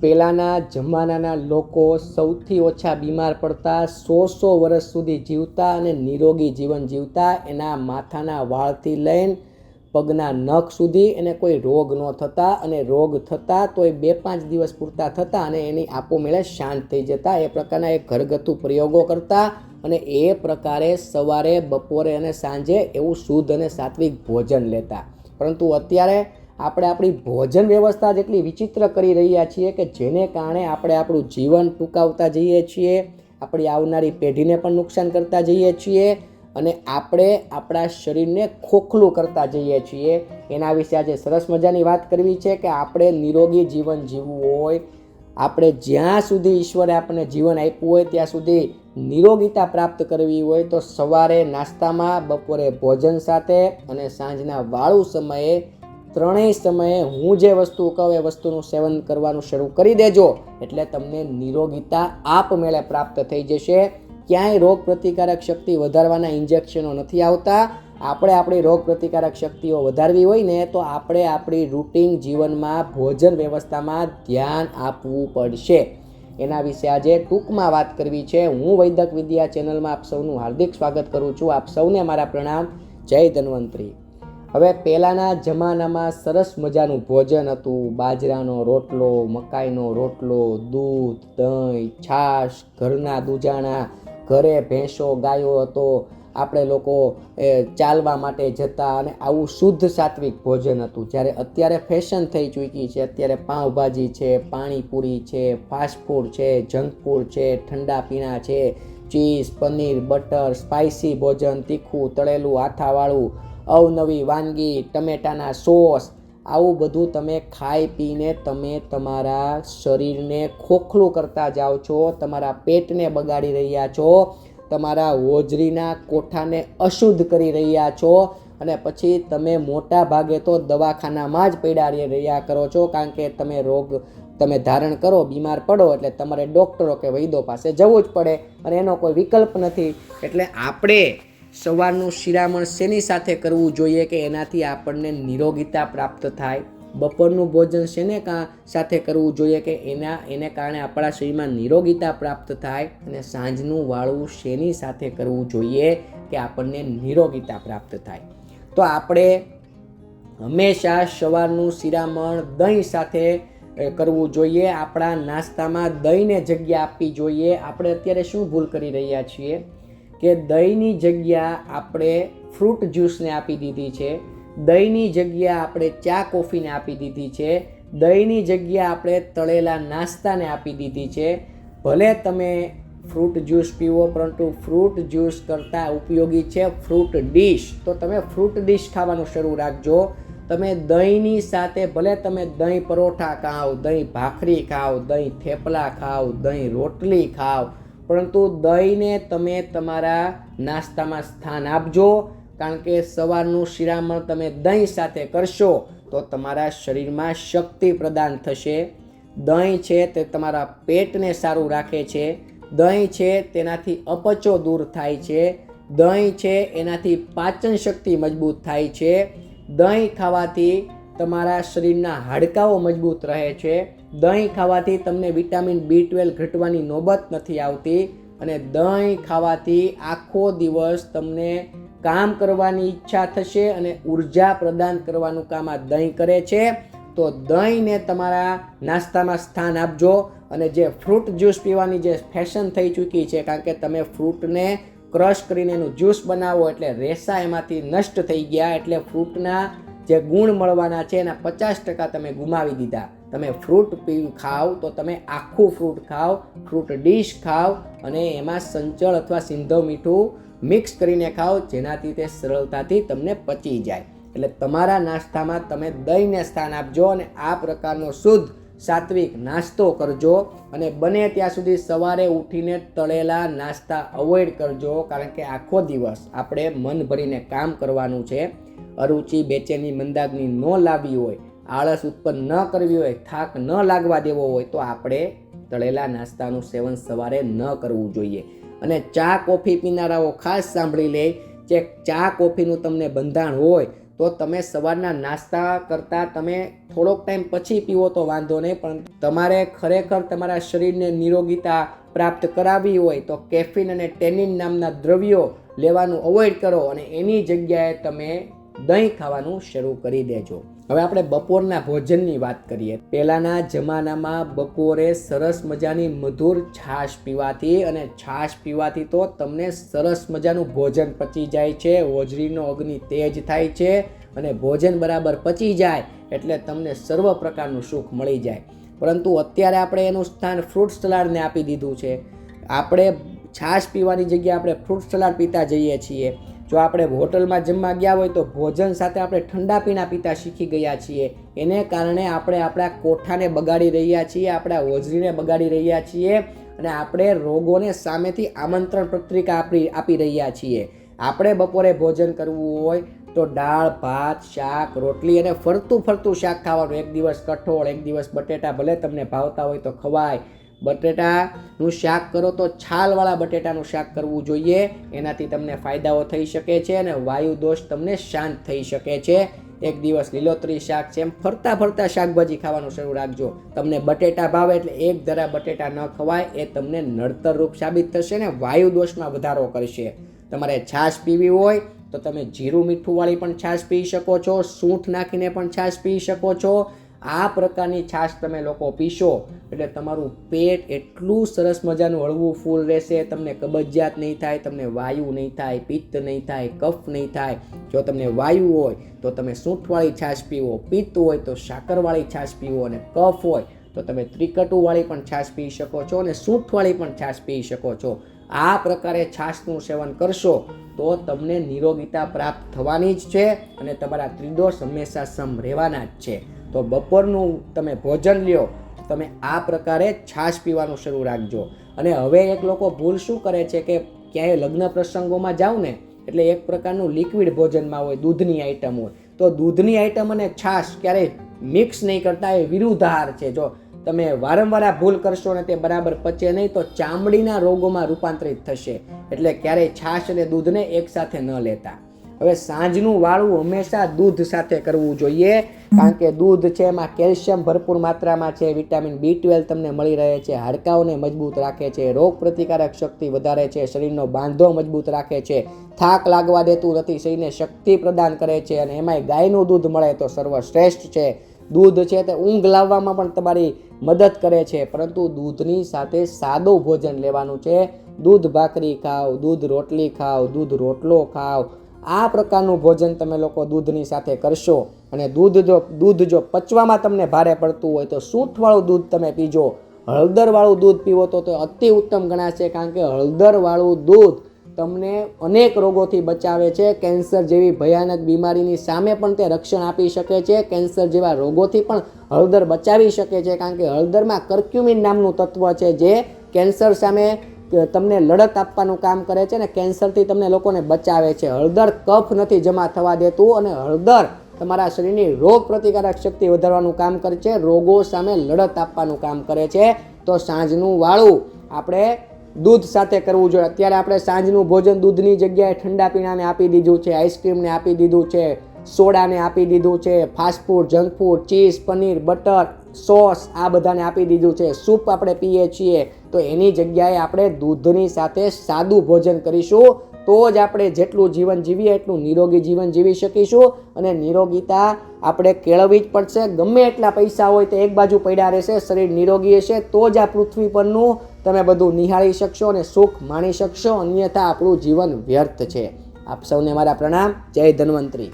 પહેલાંના જમાનાના લોકો સૌથી ઓછા બીમાર પડતા સો સો વર્ષ સુધી જીવતા અને નિરોગી જીવન જીવતા, એના માથાના વાળથી લઈને પગના નખ સુધી એને કોઈ રોગ ન થતા અને રોગ થતા તો એ બે પાંચ દિવસ પૂરતા થતા અને એની આપોમેળે શાંત થઈ જતા. એ પ્રકારના એ ઘરગથ્થુ પ્રયોગો કરતા અને એ પ્રકારે સવારે, બપોરે અને સાંજે એવું શુદ્ધ અને સાત્વિક ભોજન લેતા. પરંતુ અત્યારે આપણે આપણી ભોજન વ્યવસ્થા જેટલી વિચિત્ર કરી રહ્યા છીએ કે જેને કારણે આપણે આપણું જીવન ટૂંકાવતા જઈએ છીએ, આપણી આવનારી પેઢીને પણ નુકસાન કરતા જઈએ છીએ અને આપણે આપણા શરીરને ખોખલું કરતા જઈએ છીએ. એના વિશે આજે સરસ મજાની વાત કરવી છે કે આપણે નિરોગી જીવન જીવવું હોય, આપણે જ્યાં સુધી ઈશ્વરે આપણને જીવન આપ્યું હોય ત્યાં સુધી નિરોગીતા પ્રાપ્ત કરવી હોય તો સવારે નાસ્તામાં, બપોરે ભોજન સાથે અને સાંજના વાળું સમયે ત્રણેય સમયે હું જે વસ્તુ કહું એ વસ્તુનું સેવન કરવાનું શરૂ કરી દેજો એટલે તમને નિરોગીતા આપમેળે પ્રાપ્ત થઈ જશે. ક્યાંય રોગ પ્રતિકારક શક્તિ વધારવાના ઇન્જેક્શનો નથી આવતા. આપણે આપણી રોગ પ્રતિકારક શક્તિઓ વધારવી હોય ને તો આપણે આપણી રૂટીન જીવનમાં ભોજન વ્યવસ્થામાં ધ્યાન આપવું પડશે. એના વિશે આજે ટૂંકમાં વાત કરવી છે. હું વૈદક વિદ્યા ચેનલમાં આપ સૌનું હાર્દિક સ્વાગત કરું છું. આપ સૌને મારા પ્રણામ. જય ધન્વંતરી. હવે પહેલાંના જમાનામાં સરસ મજાનું ભોજન હતું. બાજરાનો રોટલો, મકાઈનો રોટલો, દૂધ, દહીં, છાશ, ઘરના દૂજાણા, ઘરે ભેંસો, ગાયો હતો. આપણે લોકો, એ, ચાલવા માટે જતા અને આવું શુદ્ધ સાત્વિક ભોજન હતું. જ્યારે અત્યારે ફેશન થઈ ચૂકી છે, અત્યારે પાઉંભાજી છે, પાણીપુરી છે ફાસ્ટફૂડ છે જંક ફૂડ છે, ઠંડા પીણા છે, ચીઝ, પનીર, બટર સ્પાઇસી ભોજન, તીખું, તળેલું, આથાવાળું અવનવી વાનગી, ટમેટાના સોસ, આવું બધું તમે ખાઈ પીને તમે તમારા શરીરને ખોખલું કરતા જાઓ છો, તમારા પેટને બગાડી રહ્યા છો, તમારા હોજરીના કોઠાને અશુદ્ધ કરી રહ્યા છો અને પછી તમે મોટા ભાગે તો દવાખાનામાં જ પીડાડી રહ્યા કરો છો, કારણ કે તમે રોગ તમે ધારણ કરો, બીમાર પડો એટલે તમારે ડૉક્ટરો કે વૈદ્યો પાસે જવું જ પડે અને એનો કોઈ વિકલ્પ નથી. એટલે આપણે સવારનું શિરામણ શેની સાથે કરવું જોઈએ કે એનાથી આપણને નિરોગીતા પ્રાપ્ત થાય? બપોરનું ભોજન શેને સાથે કરવું જોઈએ કે એના, એને કારણે આપણા શરીરમાં નિરોગીતા પ્રાપ્ત થાય? અને સાંજનું વાળું શેની સાથે કરવું જોઈએ કે આપણને નિરોગીતા પ્રાપ્ત થાય? તો આપણે હંમેશા સવારનું શિરામણ દહીં સાથે કરવું જોઈએ. આપણા નાસ્તામાં દહીંને જગ્યા આપવી જોઈએ. આપણે અત્યારે શું ભૂલ કરી રહ્યા છીએ? કે દહીંની જગ્યા આપણે ફ્રૂટ જ્યુસને આપી દીધી છે. દહીંની જગ્યા આપણે ચા કોફીને આપી દીધી છે. દહીંની જગ્યા આપણે તળેલા નાસ્તાને આપી દીધી છે. ભલે તમે ફ્રૂટ જ્યુસ પીવો, પરંતુ ફ્રૂટ જ્યુસ કરતાં ઉપયોગી છે ફ્રૂટ ડીશ તો તમે ફ્રૂટ ડીશ ખાવાનું શરૂ રાખજો. તમે દહીંની સાથે, ભલે તમે દહીં પરોઠા ખાઓ, દહીં ભાખરી ખાઓ, દહીં થેપલા ખાઓ, દહીં રોટલી ખાઓ પરંતુ દહીંને તમે તમારા નાસ્તામાં સ્થાન આપજો, કારણ કે સવારનું શિરામણ તમે દહીં સાથે કરશો, તો તમારા શરીરમાં શક્તિ પ્રદાન થશે. દહીં છે તે તમારા પેટને સારું રાખે છે. દહીં છે તેનાથી અપચો દૂર થાય છે. દહીં છે એનાથી પાચન શક્તિ મજબૂત થાય છે. દહીં ખાવાથી તમારા શરીરના હાડકાઓ મજબૂત રહે છે. દહીં ખાવાથી તમને વિટામિન બી ટ્વેલ્વ ઘટવાની નોબત નથી આવતી અને દહીં ખાવાથી આખો દિવસ તમને કામ કરવાની ઈચ્છા થશે અને ઊર્જા પ્રદાન કરવાનું કામ આ દહીં કરે છે. તો દહીંને તમારા નાસ્તામાં સ્થાન આપજો અને જે ફ્રૂટ જ્યુસ પીવાની જે ફેશન થઈ ચૂકી છે, કારણ કે તમે ફ્રૂટને ક્રશ કરીને એનું જ્યુસ બનાવો એટલે રેસા એમાંથી નષ્ટ થઈ ગયા એટલે ફ્રૂટના જે ગુણ મળવાના છે એના પચાસ ટકા તમે ગુમાવી દીધા. તમે ફ્રૂટ પી, ખાઓ તો તમે આખું ફ્રૂટ ખાઓ, ફ્રૂટ ડીશ ખાઓ અને એમાં સંચળ અથવા સિંધવ મીઠું મિક્સ કરીને ખાઓ, જેનાથી તે સરળતાથી તમને પચી જાય. એટલે તમારા નાસ્તામાં તમે દહીંને સ્થાન આપજો અને આ પ્રકારનો શુદ્ધ સાત્વિક નાસ્તો કરજો અને બને ત્યાં સુધી સવારે ઉઠીને તળેલા નાસ્તા અવોઇડ કરજો કારણ કે આખો દિવસ આપણે મન ભરીને કામ કરવાનું છે. અરુચિ બેચેની મંદાગની ન લાવવી હોય, આળસ ઉત્પન્ન ન કરવી હોય, થાક ન લાગવા દેવો હોય તો આપણે તળેલા નાસ્તાનું સેવન સવારે ન કરવું જોઈએ. અને ચા કોફી પીનારાઓ ખાસ સાંભળી લે, જે ચા કોફીનું તમને બંધાણ હોય તો તમે સવારના નાસ્તા કરતાં તમે થોડોક ટાઈમ પછી પીવો તો વાંધો નહીં, પણ તમારે ખરેખર તમારા શરીરને નિરોગીતા પ્રાપ્ત કરાવવી હોય તો કેફીન અને ટેનિન નામના દ્રવ્યો લેવાનું અવોઇડ કરો અને એની જગ્યાએ તમે દહીં ખાવાનું શરૂ કરી દેજો. હવે આપણે બપોરના ભોજનની વાત કરીએ. પહેલાંના જમાનામાં બપોરે સરસ મજાની મધુર છાશ પીવાથી અને છાશ પીવાથી તો તમને સરસ મજાનું ભોજન પચી જાય છે, હોજરીનો અગ્નિ તેજ થાય છે અને ભોજન બરાબર પચી જાય એટલે તમને સર્વ પ્રકારનું સુખ મળી જાય. પરંતુ અત્યારે આપણે એનું સ્થાન ફ્રૂટ સલાડને આપી દીધું છે. આપણે છાશ પીવાની જગ્યાએ આપણે ફ્રૂટ સલાડ પીતા જઈએ છીએ. જો આપણે હોટલમાં જમવા ગયા હોય તો ભોજન સાથે આપણે ઠંડા પીણા પીતા શીખી ગયા છીએ. એને કારણે આપણે આપણા કોઠાને બગાડી રહ્યા છીએ, આપણા હોજરીને બગાડી રહ્યા છીએ અને આપણે રોગોને સામેથી આમંત્રણ પત્રિકા આપી આપી રહ્યા છીએ. આપણે બપોરે ભોજન કરવું હોય તો દાળ, ભાત, શાક, રોટલી અને ફરતું ફરતું શાક ખાવાનું. એક દિવસ કઠોળ, એક દિવસ બટેટા ભલે તમને ભાવતા હોય તો ખવાય. બટેટાનું શાક કરો તો છાલવાળા બટેટાનું શાક કરવું જોઈએ. એનાથી તમને ફાયદાઓ થઈ શકે છે અને વાયુ દોષ તમને શાંત થઈ શકે છે. એક દિવસ લીલોતરી શાક છે એમ ફરતા ફરતા શાકભાજી ખાવાનું શરૂ રાખજો. તમને બટેટા ભાવે એટલે એક ધરા બટેટા ન ખવાય, એ તમને નડતરરૂપ સાબિત થશે ને વાયુ દોષમાં વધારો કરશે. તમારે છાશ પીવી હોય તો તમે જીરું મીઠુંવાળી પણ છાશ પી શકો છો, સૂંઠ નાખીને પણ છાશ પી શકો છો. આ પ્રકારની છાશ તમે લોકો પીશો, એટલે તમારું પેટ એટલું સરસ મજાનું હળવું ફૂલ રહેશે, તમને કબજિયાત નહીં થાય, તમને વાયુ નહીં થાય, પિત્ત નહીં થાય, કફ નહીં થાય. જો તમને વાયુ હોય, તો તમે સૂંઠવાળી છાશ પીવો, પિત્ત હોય, તો સાકરવાળી છાશ પીવો અને કફ હોય, તો તમે ત્રિકટુવાળી પણ છાશ પી શકો છો અને સૂંઠવાળી પણ છાશ પી શકો છો. આ પ્રકારે છાશનું સેવન કરશો, તો તમને નિરોગીતા પ્રાપ્ત થવાની જ છે અને તમારા ત્રિદોષ હંમેશા સમ રહેવાના જ છે. તો બપોરનું તમે ભોજન લ્યો, તમે આ પ્રકારે છાશ પીવાનું શરૂ રાખજો. અને હવે એક લોકો ભૂલ શું કરે છે કે ક્યાંય લગ્ન પ્રસંગોમાં જાઓ ને, એટલે એક પ્રકારનું લિક્વિડ ભોજનમાં હોય, દૂધની આઈટમ હોય. તો દૂધની આઈટમ અને છાશ ક્યારેય મિક્સ નહીં કરતા, એ વિરુદ્ધાર છે. જો તમે વારંવાર આ ભૂલ કરશો ને તે બરાબર પચે નહીં, તો ચામડીના રોગોમાં રૂપાંતરિત થશે. એટલે ક્યારેય છાશ અને દૂધને એકસાથે ન લેતા. હવે સાંજનું વાળું હંમેશા દૂધ સાથે કરવું જોઈએ, કારણ કે દૂધ છે એમાં કેલ્શિયમ ભરપૂર માત્રામાં છે, વિટામિન બી ટ્વેલ્વ તમને મળી રહે છે, હાડકાઓને મજબૂત રાખે છે, રોગ પ્રતિકારક શક્તિ વધારે છે, શરીરનો બાંધો મજબૂત રાખે છે, થાક લાગવા દેતું નથી, શરીરને શક્તિ પ્રદાન કરે છે અને એમાંય ગાયનું દૂધ મળે તો સર્વશ્રેષ્ઠ છે. દૂધ છે તે ઊંઘ લાવવામાં પણ તમારી મદદ કરે છે, પરંતુ દૂધની સાથે સાદું ભોજન લેવાનું છે. દૂધ ભાખરી ખાઓ, દૂધ રોટલી ખાઓ, દૂધ રોટલો ખાઓ આ પ્રકારનું ભોજન તમે લોકો દૂધની સાથે કરશો અને દૂધ જો દૂધ જો પચવામાં તમને ભારે પડતું હોય તો સૂંઠવાળું દૂધ તમે પીજો. હળદરવાળું દૂધ પીવો તો તો અતિ ઉત્તમ ગણાશે કારણ કે હળદરવાળું દૂધ તમને અનેક રોગોથી બચાવે છે. કેન્સર જેવી ભયાનક બીમારીની સામે પણ તે રક્ષણ આપી શકે છે. કેન્સર જેવા રોગોથી પણ હળદર બચાવી શકે છે કારણ કે હળદરમાં કર્ક્યુમિન નામનું તત્વ છે જે કેન્સર સામે તમને લડત આપવાનું કામ કરે છે ને કેન્સરથી તમને લોકોને બચાવે છે. હળદર કફ નથી જમા થવા દેતું અને હળદર તમારા શરીરની રોગ પ્રતિકારક શક્તિ વધારવાનું કામ કરે છે. રોગો સામે લડત આપવાનું કામ કરે છે. તો સાંજનું વાળું આપણે દૂધ સાથે કરવું જોઈએ. અત્યારે આપણે સાંજનું ભોજન દૂધની જગ્યાએ ઠંડા પીણાને આપી દીધું છે, આઈસ્ક્રીમને આપી દીધું છે, સોડાને આપી દીધું છે, fast food, junk food, cheese, paneer, butter sauce આ બધાને આપી દીધું છે. સૂપ આપણે પીએ છીએ તો એની જગ્યાએ આપણે દૂધની સાથે સાદું ભોજન કરીશું. તો જ આપણે જેટલું જીવન જીવીએ એટલું નિરોગી જીવન જીવી શકીશું અને નિરોગીતા આપણે કેળવવી જ પડશે. ગમે એટલા પૈસા હોય તો એક બાજુ પડ્યા રહેશે, શરીર નિરોગી હશે, તો જ આ પૃથ્વી પરનું તમે બધું નિહાળી શકશો અને સુખ માણી શકશો. અન્યથા આપણું જીવન વ્યર્થ છે. આપ સૌને મારા પ્રણામ. જય ધન્વંતરી.